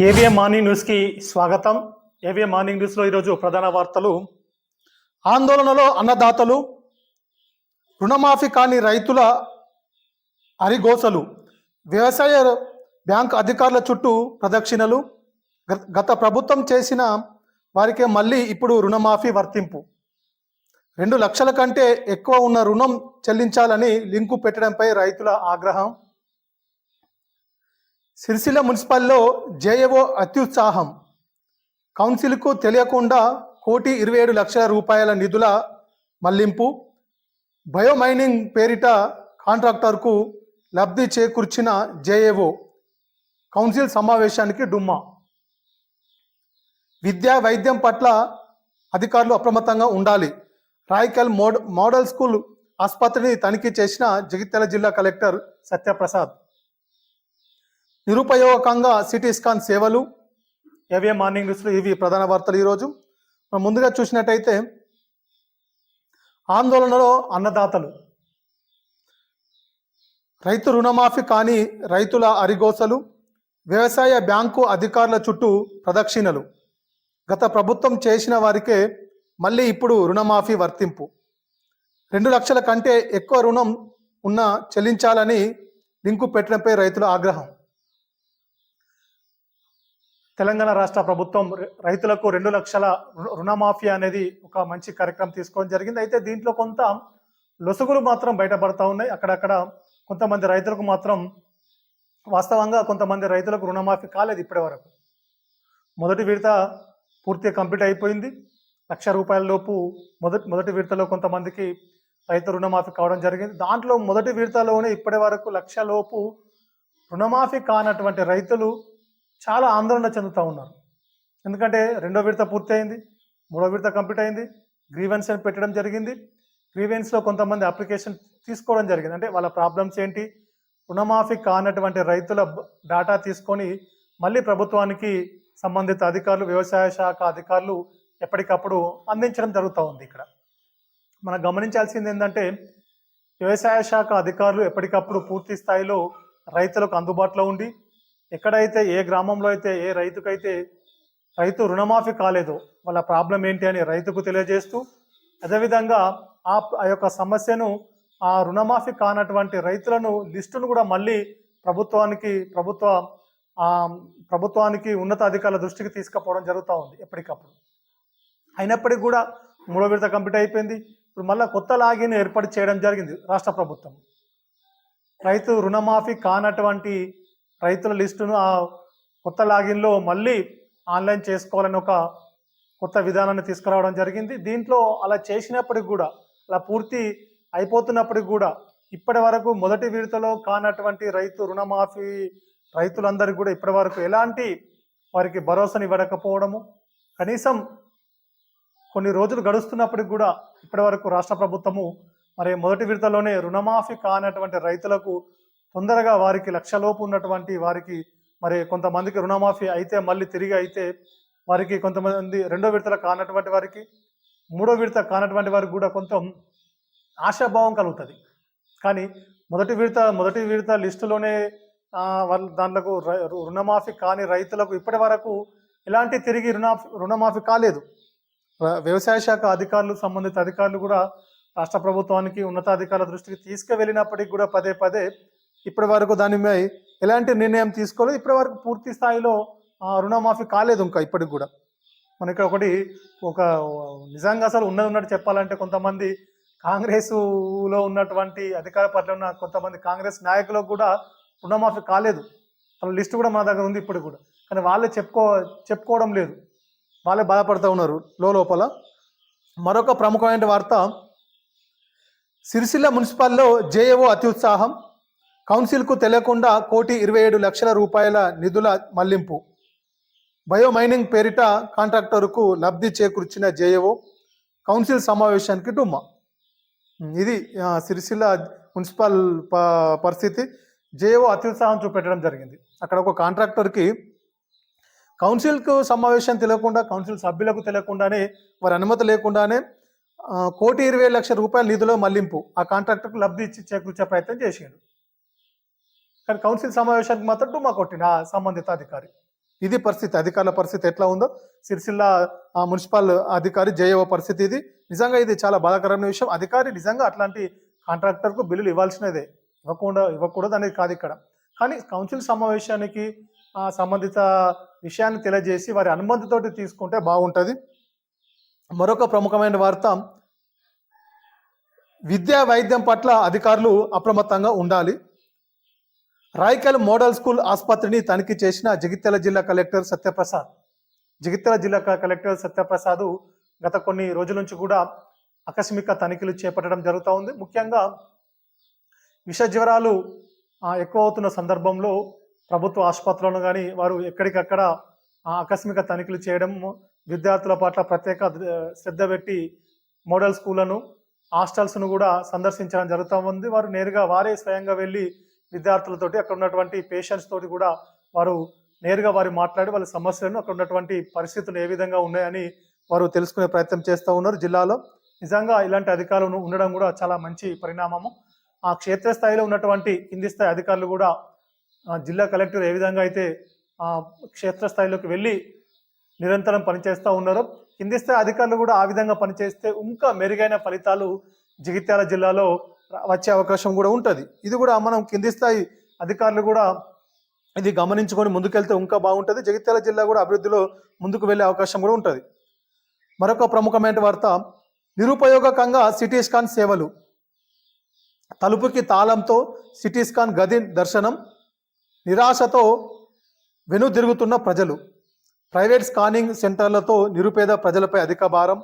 AVM morning న్యూస్కి స్వాగతం. AVM morning న్యూస్లో ఈరోజు ప్రధాన వార్తలు. ఆందోళనలో అన్నదాతలు రుణమాఫీ కాని రైతుల అరిగోసలు వ్యవసాయ బ్యాంక్ అధికారుల చుట్టూ ప్రదక్షిణలు. గత- గత ప్రభుత్వం చేసిన వారికే మళ్ళీ ఇప్పుడు రుణమాఫీ వర్తింపు. రెండు లక్షల కంటే ఎక్కువ ఉన్న రుణం చెల్లించాలని లింకు పెట్టడంపై రైతుల ఆగ్రహం. సిరిసిల్ల మున్సిపల్లో జేఏఓ అత్యుత్సాహం. కౌన్సిల్కు తెలియకుండా కోటి ఇరవై ఏడు లక్షల రూపాయల నిధుల మళ్ళింపు. బయోమైనింగ్ పేరిట కాంట్రాక్టర్కు లబ్ధి చేకూర్చిన జేఏఓ కౌన్సిల్ సమావేశానికి డుమ్మా. విద్యా వైద్యం పట్ల అధికారులు అప్రమత్తంగా ఉండాలి. రాయకల్ మోడ్ మోడల్ స్కూల్ ఆసుపత్రిని తనిఖీ చేసిన జగిత్యాల జిల్లా కలెక్టర్ సత్యప్రసాద్. నిరుపయోగకంగా సిటీ స్కాన్ సేవలు ఏవే మార్నింగ్ న్యూస్లో ఇవి ప్రధాన వార్తలు ఈరోజు. మనం ముందుగా చూసినట్టయితే ఆందోళనలో అన్నదాతలు. రైతు రుణమాఫీ కాని రైతుల అరిగోసలు వ్యవసాయ బ్యాంకు అధికారుల చుట్టూ ప్రదక్షిణలు. గత ప్రభుత్వం చేసిన వారికే మళ్ళీ ఇప్పుడు రుణమాఫీ వర్తింపు. రెండు లక్షల కంటే ఎక్కువ రుణం ఉన్న చెల్లించాలని లింకు పెట్టడంపై రైతుల ఆగ్రహం. తెలంగాణ రాష్ట్ర ప్రభుత్వం రైతులకు రెండు లక్షల రుణమాఫీ అనేది ఒక మంచి కార్యక్రమం తీసుకోవడం జరిగింది. అయితే దీంట్లో కొంత లొసుగులు మాత్రం బయటపడతా ఉన్నాయి. అక్కడక్కడ కొంతమంది రైతులకు మాత్రం వాస్తవంగా కొంతమంది రైతులకు రుణమాఫీ కాలేదు ఇప్పటి వరకు. మొదటి విడత పూర్తిగా కంప్లీట్ అయిపోయింది. లక్ష రూపాయల లోపు మొదటి మొదటి విడతలో కొంతమందికి రైతు రుణమాఫీ కావడం జరిగింది. దాంట్లో మొదటి విడతలోనే ఇప్పటి వరకు లక్ష లోపు రుణమాఫీ కానటువంటి రైతులు చాలా ఆందోళన చెందుతూ ఉన్నారు. ఎందుకంటే రెండో విడత పూర్తయింది మూడో విడత కంప్లీట్ అయింది గ్రీవెన్స్ అని పెట్టడం జరిగింది. గ్రీవెన్స్లో కొంతమంది అప్లికేషన్ తీసుకోవడం జరిగింది. అంటే వాళ్ళ ప్రాబ్లమ్స్ ఏంటి రుణమాఫీ కానటువంటి రైతుల డాటా తీసుకొని మళ్ళీ ప్రభుత్వానికి సంబంధిత అధికారులు వ్యవసాయ శాఖ అధికారులు ఎప్పటికప్పుడు అందించడం జరుగుతూ ఉంది ఇక్కడ. మనం గమనించాల్సింది ఏంటంటే వ్యవసాయ శాఖ అధికారులు ఎప్పటికప్పుడు పూర్తి స్థాయిలో రైతులకు అందుబాటులో ఉండి ఎక్కడైతే ఏ గ్రామంలో అయితే ఏ రైతుకైతే రైతు రుణమాఫీ కాలేదో వాళ్ళ ప్రాబ్లం ఏంటి అని రైతుకు తెలియజేస్తూ అదేవిధంగా ఆ ఆ యొక్క సమస్యను ఆ రుణమాఫీ కానటువంటి రైతులను లిస్టును కూడా మళ్ళీ ప్రభుత్వానికి ప్రభుత్వ ప్రభుత్వానికి ఉన్నత అధికారుల దృష్టికి తీసుకుపోవడం జరుగుతూ ఉంది ఎప్పటికప్పుడు. అయినప్పటికీ కూడా మూడో విడత కంప్లీట్ అయిపోయింది. ఇప్పుడు మళ్ళీ కొత్త లాగిన్ ఏర్పాటు చేయడం జరిగింది రాష్ట్ర ప్రభుత్వం. రైతు రుణమాఫీ కానటువంటి రైతుల లిస్టును ఆ కొత్త లాగిన్లో మళ్ళీ ఆన్లైన్ చేసుకోవాలని ఒక కొత్త విధానాన్ని తీసుకురావడం జరిగింది. దీంట్లో అలా చేసినప్పటికి కూడా అలా పూర్తి అయిపోతున్నప్పటికి కూడా ఇప్పటి వరకు మొదటి విడతలో కానటువంటి రైతు రుణమాఫీ రైతులందరికీ కూడా ఇప్పటి వరకు ఎలాంటి వారికి భరోసాని ఇవ్వకపోవడము కనీసం కొన్ని రోజులు గడుస్తున్నప్పటికి కూడా ఇప్పటి వరకు రాష్ట్ర ప్రభుత్వము మరి మొదటి విడతలోనే రుణమాఫీ కానటువంటి రైతులకు తొందరగా వారికి లక్షలోపు ఉన్నటువంటి వారికి మరి కొంతమందికి రుణమాఫీ అయితే మళ్ళీ తిరిగి అయితే వారికి కొంతమంది రెండో విడతల కానటువంటి వారికి మూడో విడత కానటువంటి వారికి కూడా కొంత ఆశాభావం కలుగుతుంది. కానీ మొదటి విడత మొదటి విడత లిస్టులోనే వాళ్ళు వాళ్ళ దాంట్లకు రుణమాఫీ కాని రైతులకు ఇప్పటి వరకు ఎలాంటి తిరిగి రుణ రుణమాఫీ కాలేదు. వ్యవసాయ శాఖ అధికారులు సంబంధిత అధికారులు కూడా రాష్ట్ర ప్రభుత్వానికి ఉన్నతాధికారుల దృష్టికి తీసుకువెళ్ళినప్పటికీ కూడా పదే పదే ఇప్పటి వరకు దానిపై ఎలాంటి నిర్ణయం తీసుకోలేదు. ఇప్పటి వరకు పూర్తి స్థాయిలో రుణమాఫీ కాలేదు ఇంకా ఇప్పటికి కూడా. మన ఇక్కడ ఒకటి ఒక నిజంగా అసలు ఉన్నది ఉన్నట్టు చెప్పాలంటే కొంతమంది కాంగ్రెస్లో ఉన్నటువంటి అధికార పార్టీలో ఉన్న కొంతమంది కాంగ్రెస్ నాయకులకు కూడా రుణమాఫీ కాలేదు. వాళ్ళ లిస్ట్ కూడా మన దగ్గర ఉంది ఇప్పుడు కూడా. కానీ వాళ్ళే చెప్పుకో చెప్పుకోవడం లేదు. వాళ్ళే బాధపడుతూ ఉన్నారు లోపల. మరొక ప్రముఖమైన వార్త సిరిసిల్ల మున్సిపల్లో జేఏఓ అత్యుత్సాహం కౌన్సిల్కు తెలియకుండా కోటి ఇరవై ఏడు లక్షల రూపాయల నిధుల మళ్ళింపు. బయోమైనింగ్ పేరిట కాంట్రాక్టర్కు లబ్ధి చేకూర్చిన జేఏఓ కౌన్సిల్ సమావేశానికి డుమ్మా. ఇది సిరిసిల్ల మున్సిపల్ ప- పరిస్థితి. జేఓ అత్యుత్సాహం చూపెట్టడం జరిగింది. అక్కడ ఒక కాంట్రాక్టర్కి కౌన్సిల్కు సమావేశం తెలియకుండా కౌన్సిల్ సభ్యులకు తెలియకుండానే వారి అనుమతి లేకుండానే కోటి ఇరవై లక్షల రూపాయల నిధుల మళ్ళింపు ఆ కాంట్రాక్టర్కు లబ్ధి ఇచ్చి చేకూర్చే ప్రయత్నం చేసిండు. కానీ కౌన్సిల్ సమావేశానికి మాత్రం డుమా కొట్టిన సంబంధిత అధికారి. ఇది పరిస్థితి. అధికారుల పరిస్థితి ఎట్లా ఉందో సిరిసిల్ల మున్సిపల్ అధికారి జయవ పరిస్థితి ఇది. నిజంగా ఇది చాలా బాధాకరమైన విషయం. అధికారి నిజంగా అట్లాంటి కాంట్రాక్టర్కు బిల్లులు ఇవ్వాల్సినదే. ఇవ్వకుండా ఇవ్వకూడదు అనేది కాదు ఇక్కడ. కానీ కౌన్సిల్ సమావేశానికి సంబంధిత విషయాన్ని తెలియజేసి వారి అనుమతితోటి తీసుకుంటే బాగుంటుంది. మరొక ప్రముఖమైన వార్త విద్యా వైద్యం పట్ల అధికారులు అప్రమత్తంగా ఉండాలి. రాయకల్ మోడల్ స్కూల్ ఆసుపత్రిని తనిఖీ చేసిన జగిత్యాల జిల్లా కలెక్టర్ సత్యప్రసాద్. జగిత్యాల జిల్లా కలెక్టర్ సత్యప్రసాద్ గత కొన్ని రోజుల నుంచి కూడా ఆకస్మిక తనిఖీలు చేపట్టడం జరుగుతూ ఉంది. ముఖ్యంగా విష జ్వరాలు ఎక్కువ అవుతున్న సందర్భంలో ప్రభుత్వ ఆసుపత్రులను కానీ వారు ఎక్కడికక్కడ ఆకస్మిక తనిఖీలు చేయడం విద్యార్థుల పట్ల ప్రత్యేక శ్రద్ధ పెట్టి మోడల్ స్కూళ్ళను హాస్టల్స్ను కూడా సందర్శించడం జరుగుతూ ఉంది. వారు నేరుగా వారే స్వయంగా వెళ్ళి విద్యార్థులతోటి అక్కడ ఉన్నటువంటి పేషెంట్స్ తోటి కూడా వారు నేరుగా వారు మాట్లాడి వాళ్ళ సమస్యలను అక్కడ ఉన్నటువంటి పరిస్థితులు ఏ విధంగా ఉన్నాయని వారు తెలుసుకునే ప్రయత్నం చేస్తూ ఉన్నారు జిల్లాలో. నిజంగా ఇలాంటి అధికారులు ఉండడం కూడా చాలా మంచి పరిణామము. ఆ క్షేత్రస్థాయిలో ఉన్నటువంటి కింది స్థాయి అధికారులు కూడా జిల్లా కలెక్టర్ ఏ విధంగా అయితే ఆ, క్షేత్రస్థాయిలోకి వెళ్ళి నిరంతరం పనిచేస్తూ ఉన్నారో కింది స్థాయి అధికారులు కూడా ఆ విధంగా పనిచేస్తే ఇంకా మెరుగైన ఫలితాలు జగిత్యాల జిల్లాలో వచ్చే అవకాశం కూడా ఉంటుంది. ఇది కూడా మనం కింది స్థాయి అధికారులు కూడా ఇది గమనించుకొని ముందుకెళ్తే ఇంకా బాగుంటుంది. జగిత్యాల జిల్లా కూడా అభివృద్ధిలో ముందుకు వెళ్ళే అవకాశం కూడా ఉంటుంది. మరొక ప్రముఖమైన వార్త నిరుపయోగకంగా సిటీ స్కాన్ సేవలు. తలుపుకి తాళంతో సిటీ స్కాన్ గది దర్శనం నిరాశతో వెనుదిరుగుతున్న ప్రజలు. ప్రైవేట్ స్కానింగ్ సెంటర్లతో నిరుపేద ప్రజలపై అధిక భారం.